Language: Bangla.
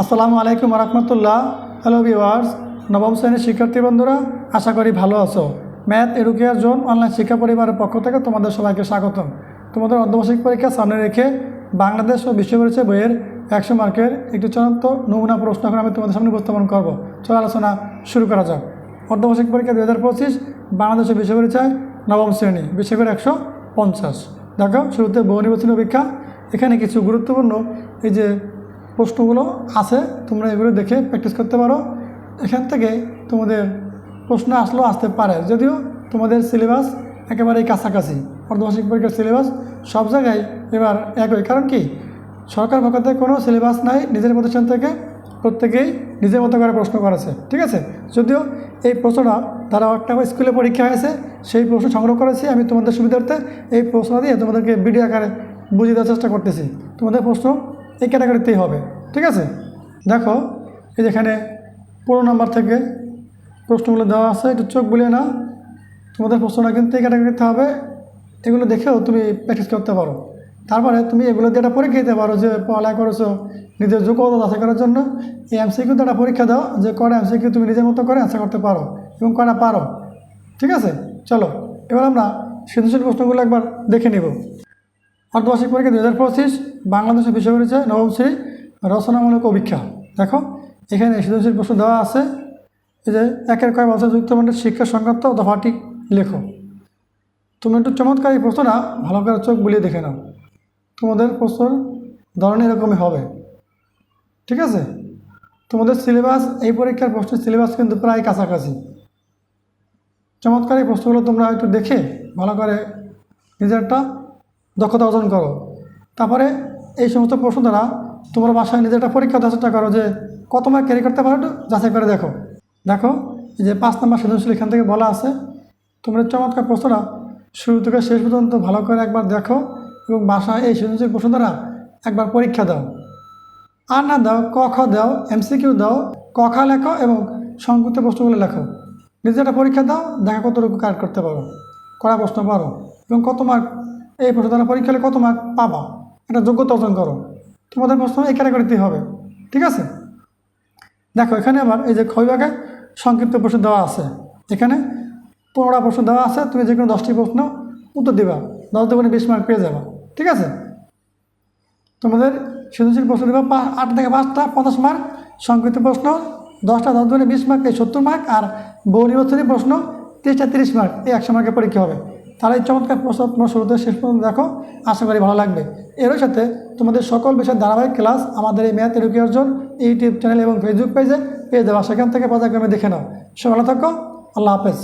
আসসালামু আলাইকুম রহমতুল্লাহ। হ্যালো ভিওয়ার্স নবম শ্রেণির শিক্ষার্থী বন্ধুরা, আশা করি ভালো আছো। ম্যাথ এডুকেয়ার জোন, অনলাইন শিক্ষা পরিবারের পক্ষ থেকে তোমাদের সবাইকে স্বাগতম। তোমাদের অর্ধবার্ষিক পরীক্ষা সামনে রেখে বাংলাদেশ ও বিশ্ব পরিচয় বইয়ের একশো মার্কের একটি চূড়ান্ত নমুনা প্রশ্ন এখন আমি তোমাদের সামনে উপস্থাপন করব। চলো আলোচনা শুরু করা যাক। অর্ধবার্ষিক পরীক্ষা দু হাজার পঁচিশ, বাংলাদেশ ও বিশ্ব পরিচয়, নবম শ্রেণি বিশ্বের একশো পঞ্চাশ। দেখো, শুরুতে বহু নির্বাচনী পরীক্ষা। এখানে কিছু গুরুত্বপূর্ণ এই যে প্রশ্নগুলো আছে, তোমরা এগুলো দেখে প্র্যাকটিস করতে পারো। এখান থেকে তোমাদের প্রশ্ন আসলেও আসতে পারে। যদিও তোমাদের সিলেবাস একেবারেই কাছাকাছি, অর্ধবার্ষিক পরীক্ষার সিলেবাস সব জায়গায় এবার একই। কারণ কি? সরকার পক্ষ থেকে কোনো সিলেবাস নাই, নিজের প্রতিষ্ঠান থেকে প্রত্যেকেই নিজের মতো করে প্রশ্ন করেছে, ঠিক আছে? যদিও এই প্রশ্নটা তারা একটা স্কুলে পরীক্ষা হয়েছে, সেই প্রশ্ন সংগ্রহ করেছি। আমি তোমাদের সুবিধার্থে এই প্রশ্ন দিয়ে তোমাদেরকে ভিডিও আকারে বুঝিয়ে দেওয়ার চেষ্টা করতেছি। তোমাদের প্রশ্ন এই ক্যাটাগরিতেই হবে, ঠিক আছে? দেখো, এই যেখানে পনেরো নাম্বার থেকে প্রশ্নগুলো দেওয়া আছে, একটু চোখ বুলিয়ে না তোমাদের প্রশ্নটা কিন্তু এই ক্যাটাগরিতে হবে। এগুলো দেখেও তুমি প্র্যাকটিস করতে পারো। তারপরে তুমি এগুলো দিয়ে একটা পরীক্ষা দিতে পারো যে পড়ালেখা করেছ, নিজের যোগ্যতা যাচাই করার জন্য। এই এমসিকিউ একটা পরীক্ষা দাও যে কটা এমসিকিউ তুমি নিজের মতো করে অ্যান্সার করতে পারো এবং কটা পারো, ঠিক আছে? চলো, এবার আমরা সৃজনশীল প্রশ্নগুলো একবার দেখে নেব। অর্ধবার্ষিক পরীক্ষা দু হাজার পঁচিশ বাংলাদেশের বিষয় পরিচয় নবম শ্রেণি, রচনামূলক অভিক্ষা দেখো, এখানে সৃজনশীল প্রশ্ন দেওয়া আছে যে একের কয় বছর যুক্তমানের শিক্ষা সংক্রান্ত দফাটি লেখো। তুমি একটু চমৎকার এই প্রশ্নটা ভালো করে চোখ বুলিয়ে দেখে নাও। তোমাদের প্রশ্ন ধরনের এরকমই হবে। ঠিক আছে? তোমাদের সিলেবাস, এই পরীক্ষার প্রশ্নের সিলেবাস কিন্তু প্রায় কাছাকাছি। চমৎকার এই প্রশ্নগুলো তোমরা একটু দেখে ভালো করে একটা দক্ষতা অর্জন করো। তারপরে এই সমস্ত প্রশ্ন দ্বারা তোমরা বাসায় নিজের একটা পরীক্ষা দেওয়ার চেষ্টা করো যে কত মার্ক ক্যারি করতে পারো যাচাই করে দেখো। দেখো যে পাঁচ নম্বর সৃজনশীল এখান থেকে বলা আছে, তোমরা চমৎকার প্রশ্নটা শুরু থেকে শেষ পর্যন্ত ভালো করে একবার দেখো এবং বাসায় এই সৃজনশীল প্রশ্ন দ্বারা একবার পরীক্ষা দাও। আর না দাও, ক, খ দাও, এমসিকিউ দাও, ক, খ লেখো এবং সংক্ষিপ্ত প্রশ্নগুলো লেখো। নিজে একটা পরীক্ষা দাও, দেখা কতটুকু কাজ করতে পারো, করা প্রশ্ন পারো এবং কত মার্ক এই প্রশ্ন দ্বারা পরীক্ষা হলে কত মার্ক পাবা? একটা যোগ্যতা অর্জন করো। তোমাদের প্রশ্ন এই ক্যাটাগরিতেই হবে। ঠিক আছে? দেখো, এখানে আবার এই যে খবিভাগে সংক্ষিপ্ত প্রশ্ন দেওয়া আছে। এখানে পনেরোটা প্রশ্ন দেওয়া আছে, তুমি যে কোনো দশটি প্রশ্ন উত্তর দিবা। দশ দেবেন বিশ মার্ক পেয়ে যাবা। ঠিক আছে? তোমাদের সৃজনশীল প্রশ্ন দেবা আট থেকে পাঁচটা, পঞ্চাশ মার্ক সংক্ষিপ্ত প্রশ্ন, দশটা, দশ দুগুণে বিশ মার্ক এই সত্তর মার্ক আর বহু নির্বাচনী প্রশ্ন তিরিশটা তিরিশ মার্ক এই একশো মার্কের পরীক্ষা হবে। তাহলে এই চমৎকার প্রস্তাব তোমরা শুরুতে শেষ পর্যন্ত দেখো। আশা করি ভালো লাগবে। এরই সাথে তোমাদের সকল বিষয়ের ধারাবাহিক ক্লাস আমাদের এই ম্যাথ অর্জন ইউটিউব চ্যানেল এবং ফেসবুক পেজে পেয়ে দেওয়া সেখান থেকে পর্যায়ক্রমে দেখে নাও। সে ভালো থাকো। আল্লাহ হাফেজ।